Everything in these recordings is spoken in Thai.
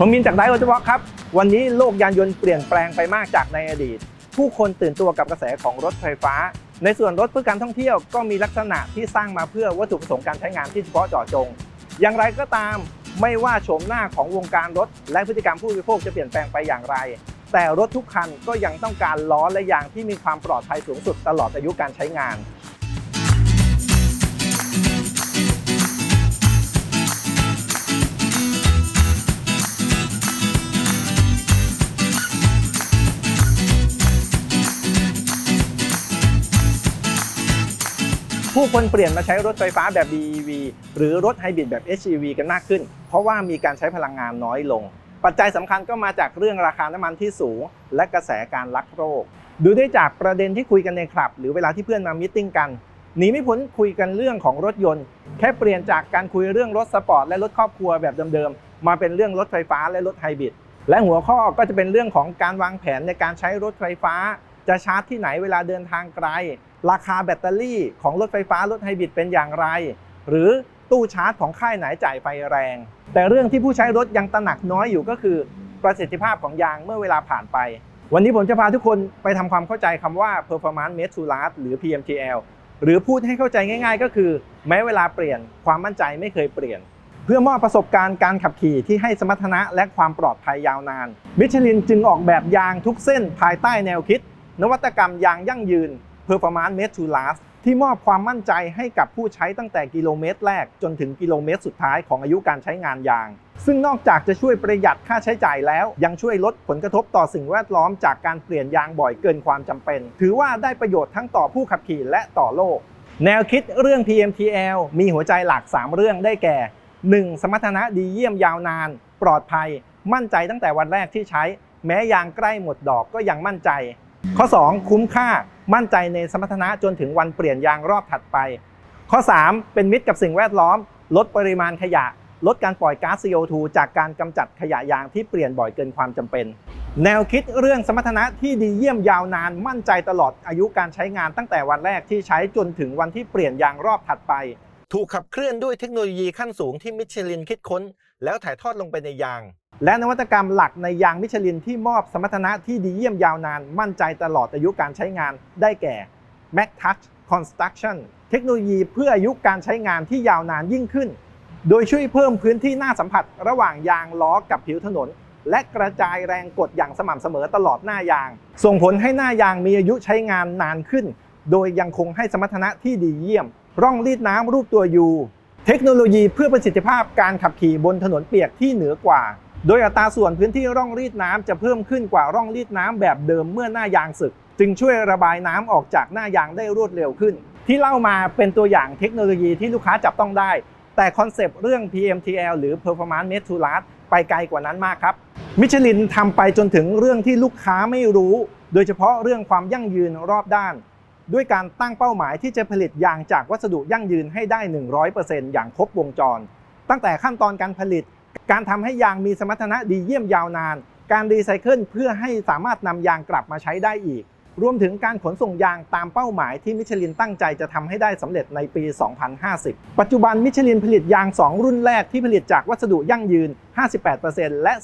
ผมมินจากไดโอเฉพาะครับ วันนี้โลกยานยนต์เปลี่ยนแปลงไปมากจากในอดีต ผู้คนตื่นตัวกับกระแสของรถไฟฟ้า ในส่วนรถเพื่อการท่องเที่ยวก็มีลักษณะที่สร้างมาเพื่อวัตถุประสงค์การใช้งานที่เฉพาะเจาะจง อย่างไรก็ตามไม่ว่าโฉมหน้าของวงการรถ และพฤติกรรมผู้บริโภคจะเปลี่ยนแปลงไปอย่างไร แต่รถทุกคันก็ยังต้องการล้อและยางที่มีความปลอดภัยสูงสุดตลอดอายุการใช้งาน ผู้คนเปลี่ยนมาใช้รถไฟฟ้าแบบ BEV หรือรถไฮบริดแบบ HEV กันมากขึ้น เพราะว่ามีการใช้พลังงานน้อยลง ปัจจัยสำคัญก็มาจากเรื่องราคาน้ำมันที่สูง และกระแสการลักโรค ดูได้จากประเด็นที่คุยกันในคลับ หรือเวลาที่เพื่อนมามิทติ้งกันหนีไม่พ้นคุยกันเรื่องของรถยนต์ แค่เปลี่ยนจากการคุยเรื่องรถสปอร์ตและรถครอบครัวแบบเดิมๆมาเป็นเรื่องรถไฟฟ้าและรถไฮบริดและหัวข้อก็จะเป็นเรื่องของการวางแผนในการใช้รถไฟฟ้า จะชาร์จที่ไหนเวลาเดินทางไกล ราคาแบตเตอรี่ของรถไฟฟ้ารถไฮบริดเป็นอย่างไร หรือตู้ชาร์จของค่ายไหนจ่ายไฟแรง แต่เรื่องที่ผู้ใช้รถยังตระหนักน้อยอยู่ก็คือประสิทธิภาพของยางเมื่อเวลาผ่านไป วันนี้ผมจะพาทุกคนไปทำความเข้าใจคำว่า performance made to last หรือ PMTL หรือพูดให้เข้าใจง่าย ๆ ก็คือ แม้เวลาเปลี่ยนความมั่นใจไม่เคยเปลี่ยน เพื่อมอบประสบการณ์การขับขี่ที่ให้สมรรถนะและความปลอดภัยยาวนานมิชลินจึงออกแบบยางทุกเส้นภายใต้แนวคิด นวัตกรรมยางยั่งยืน Performance Made to Last ที่มอบความมั่นใจให้กับผู้ใช้ตั้งแต่กิโลเมตรแรกจนถึงกิโลเมตรสุดท้ายของอายุการใช้งานยาง ซึ่งนอกจากจะช่วยประหยัดค่าใช้จ่ายแล้ว ยังช่วยลดผลกระทบต่อสิ่งแวดล้อมจากการเปลี่ยนยางบ่อยเกินความจำเป็น ถือว่าได้ประโยชน์ทั้งต่อผู้ขับขี่และต่อโลก แนวคิดเรื่อง PMTL มีหัวใจหลัก 3 เรื่องได้แก่ 1. สมรรถนะดีเยี่ยมยาวนาน ปลอดภัย มั่นใจตั้งแต่วันแรกที่ใช้ แม้ยางใกล้หมดดอกก็ยังมั่นใจ ข้อ 2 คุ้มค่า มั่นใจในสมรรถนะจนถึงวันเปลี่ยนยางรอบถัดไป ข้อ 3 เป็นมิตรกับสิ่งแวดล้อม ลดปริมาณขยะ ลดการปล่อยก๊าซ CO2 จากการกำจัดขยะยางที่เปลี่ยนบ่อยเกินความจำเป็น แนวคิดเรื่องสมรรถนะที่ดีเยี่ยมยาวนาน มั่นใจตลอดอายุการใช้งานตั้งแต่วันแรกที่ใช้จนถึงวันที่เปลี่ยนยางรอบถัดไป ถูกขับเคลื่อนด้วยเทคโนโลยีขั้นสูงที่มิชลินคิดค้น แล้วถ่ายทอดลงไปในยาง และนวัตกรรมหลักในยางมิชลินที่มอบสมรรถนะที่ดีเยี่ยมยาวนาน มั่นใจตลอดอายุการใช้งานได้แก่ Mac Touch Construction เทคโนโลยีเพื่ออายุการใช้งานที่ยาวนานยิ่งขึ้น โดยช่วยเพิ่มพื้นที่หน้าสัมผัส ระหว่างยางล้อกับผิวถนน และกระจายแรงกดอย่างสม่ำเสมอตลอดหน้ายาง ส่งผลให้หน้ายางมีอายุใช้งานนานขึ้น โดยยังคงให้สมรรถนะที่ดีเยี่ยม ร่องรีดน้ำรูปตัว U เทคโนโลยีเพื่อประสิทธิภาพการขับขี่บนถนนเปียกที่เหนือกว่า โดยอัตราส่วนพื้นที่ร่องรีดน้ำจะเพิ่มขึ้นกว่าร่องรีดน้ำแบบเดิมเมื่อหน้ายางสึก จึงช่วยระบายน้ำออกจากหน้ายางได้รวดเร็วขึ้น ที่เล่ามาเป็นตัวอย่างเทคโนโลยีที่ลูกค้าจับต้องได้ แต่คอนเซปต์เรื่อง PMTL หรือ Performance Made to Last ไปไกลกว่านั้นมากครับ มิชลินทำไปจนถึงเรื่องที่ลูกค้าไม่รู้ โดยเฉพาะเรื่องความยั่งยืนรอบด้าน ด้วยการตั้งเป้าหมายที่จะผลิตยางจากวัสดุยั่งยืนให้ได้ 100%อย่างครบวงจร ตั้งแต่ขั้นตอนการผลิต การทำให้ยางมีสมรรถนะดีเยี่ยมยาวนาน การรีไซเคิลเพื่อให้สามารถนำยางกลับมาใช้ได้อีก รวมถึงการขนส่งยางตามเป้าหมายที่มิชลินตั้งใจจะทำให้ได้สำเร็จในปี 2050 ปัจจุบันมิชลินผลิตยาง 2 รุ่นแรกที่ผลิตจากวัสดุยั่งยืน 58%และ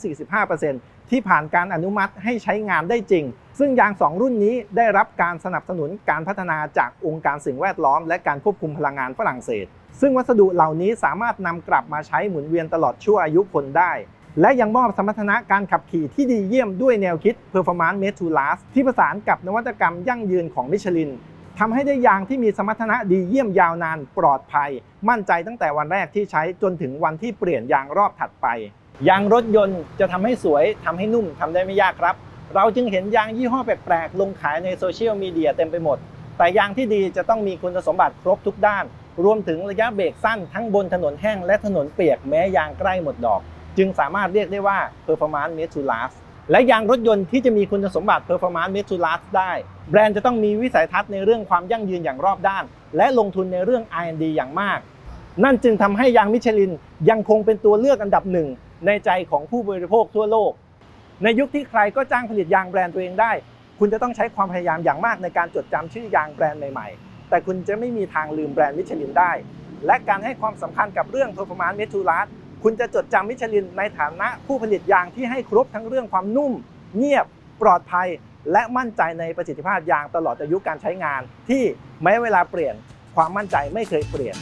45%ที่ผ่านการอนุมัติให้ใช้งานได้จริง ซึ่งยาง 2 รุ่นนี้ได้รับการสนับสนุนการพัฒนาจากองค์การสิ่งแวดล้อม และการควบคุมพลังงานฝรั่งเศส ซึ่งวัสดุเหล่านี้สามารถนำกลับมาใช้หมุนเวียนตลอดชั่วอายุคนได้ และยังมอบสมรรถนะการขับขี่ที่ดีเยี่ยมด้วยแนวคิด Performance Made to Last ที่ประสานกับนวัตกรรมยั่งยืนของมิชลินทำให้ได้ยางที่มีสมรรถนะดีเยี่ยมยาวนานปลอดภัย มั่นใจตั้งแต่วันแรกที่ใช้จนถึงวันที่เปลี่ยนยางรอบถัดไป ยางรถยนต์จะทำให้สวยทำให้นุ่มทำได้ไม่ยากครับ เราจึงเห็นยางยี่ห้อแปลกๆลงขายในโซเชียลมีเดียเต็มไปหมด แต่ยางที่ดีจะต้องมีคุณสมบัติครบทุกด้าน รวมถึงระยะเบรกสั้นทั้งบนถนนแห้งและถนนเปียกแม้ยางใกล้หมดดอก จึงสามารถเรียกได้ว่า performance made to last และยางรถยนต์ที่จะมีคุณสมบัติ performance made to last ได้ แบรนด์จะต้องมีวิสัยทัศน์ในเรื่องความยั่งยืนอย่างรอบด้าน และลงทุนในเรื่อง R&D อย่างมาก นั่นจึงทำให้ยางมิชลินยังคงเป็นตัวเลือกอันดับหนึ่งในใจของผู้บริโภคทั่วโลก ในยุคที่ใครก็จ้างผลิตยางแบรนด์ตัวเองได้ คุณจะต้องใช้ความพยายามอย่างมากในการจดจำชื่อยางแบรนด์ใหม่ๆ แต่คุณจะไม่มีทางลืมแบรนด์มิชลินได้ และการให้ความสำคัญกับเรื่อง performance m e t u l a s คุณจะจดจำมิชลินในฐานะผู้ผลิตยางที่ให้ครบทั้งเรื่องความนุ่ม เงียบ ปลอดภัย และมั่นใจในประสิทธิภาพยางตลอดอายุการใช้งาน ที่แม้เวลาเปลี่ยนความมั่นใจไม่เคยเปลี่ยน